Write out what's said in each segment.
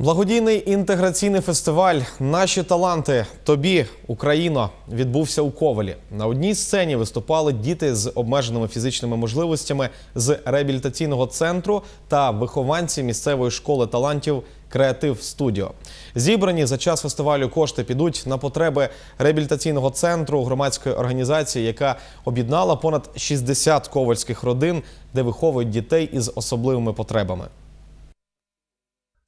Благодійний інтеграційний фестиваль Наші таланти тобі, Україно відбувся у Ковалі. На одній сцені виступали діти з обмеженими фізичними можливостями з реабілітаційного центру та вихованці місцевої школи талантів Креатив Студіо. Зібрані за час фестивалю кошти підуть на потреби реабілітаційного центру громадської організації, яка об'єднала понад 60 ковальських родин, де виховують дітей із особливими потребами.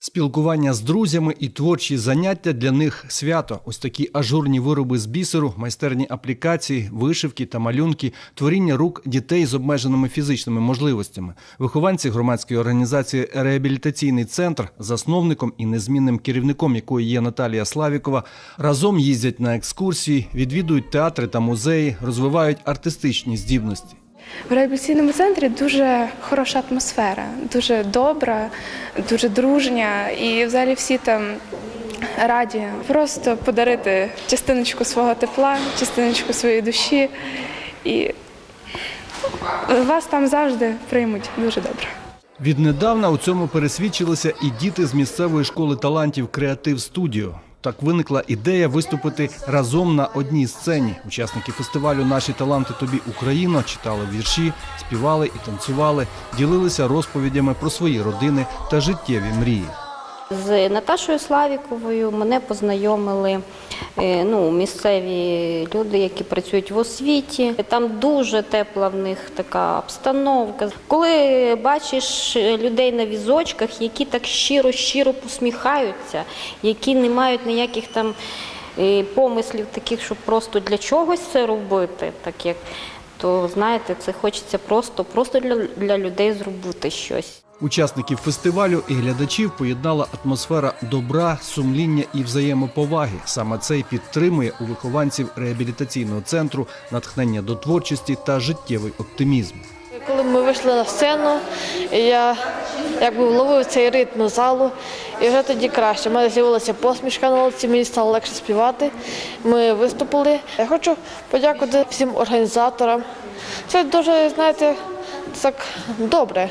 Спілкування з друзями і творчі заняття для них свято. Ось такі ажурні вироби з бісеру, майстерні аплікації, вишивки та малюнки, творіння рук дітей з обмеженими фізичними можливостями. Вихованці громадської організації Реабілітаційний центр, засновником і незмінним керівником якої є Наталія Славікова, разом їздять на екскурсії, відвідують театри та музеї, розвивають артистичні здібності. В реабілітаційному центрі дуже хороша атмосфера, дуже добра, дуже дружня, і взагалі всі там раді просто подарити частиночку свого тепла, частиночку своєї душі, і вас там завжди приймуть дуже добре. Віднедавна у цьому пересвідчилися і діти з місцевої школи талантів Креатив Студіо. Так виникла ідея виступити разом на одній сцені. Учасники фестивалю Наші таланти тобі Україна читали вірші, співали і танцювали, ділилися розповідями про свої родини та життєві мрії. З Наташою Славіковою мене познайомили е, ну, місцеві люди, які працюють в освіті. Там дуже тепла в них така обстановка. Коли бачиш людей на візочках, які так щиро-щиро посміхаються, які не мають ніяких там е, помислів таких, щоб просто для чогось це робити, так як то знаєте, це хочеться просто, просто для, для людей зробити щось. Учасників фестивалю і глядачів поєднала атмосфера добра, сумління і взаємоповаги. Саме це й підтримує у вихованців реабілітаційного центру натхнення до творчості та життєвий оптимізм. Коли ми вийшли на сцену, я якби вловив цей ритм залу, і вже тоді краще. У мене з'явилася посмішка на лиці, мені стало легше співати. Ми виступили. Я хочу подякувати всім організаторам. Це дуже, знаєте, так добре,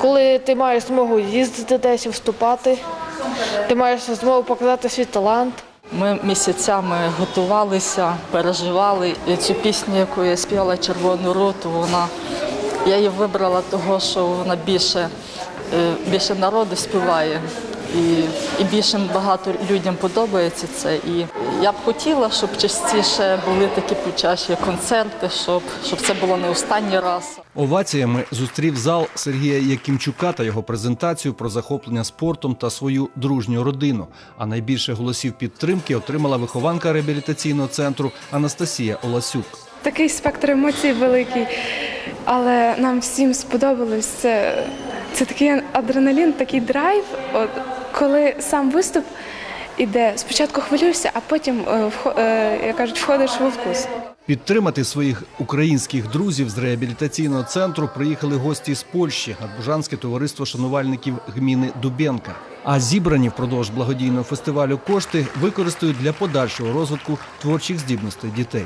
коли ти маєш змогу їздити десь, вступати, ти маєш змогу показати свій талант. Ми місяцями готувалися, переживали І цю пісню, яку я співала червону роту. Вона я її вибрала того, що вона більше, е, більше народу співає. І, і більше багато людям подобається це. І я б хотіла, щоб частіше були такі почащі концерти, щоб, щоб це було не останній раз. Оваціями зустрів зал Сергія Якимчука та його презентацію про захоплення спортом та свою дружню родину. А найбільше голосів підтримки отримала вихованка реабілітаційного центру Анастасія Оласюк. Такий спектр емоцій великий, але нам всім сподобалось. Це, це такий адреналін, такий драйв. От, коли сам виступ іде, спочатку хвилюєшся, а потім, е, е, як кажуть, входиш в вкус. Підтримати своїх українських друзів з реабілітаційного центру приїхали гості з Польщі, Надбужанське товариство шанувальників гміни Дубенка. А зібрані впродовж благодійного фестивалю кошти використають для подальшого розвитку творчих здібностей дітей.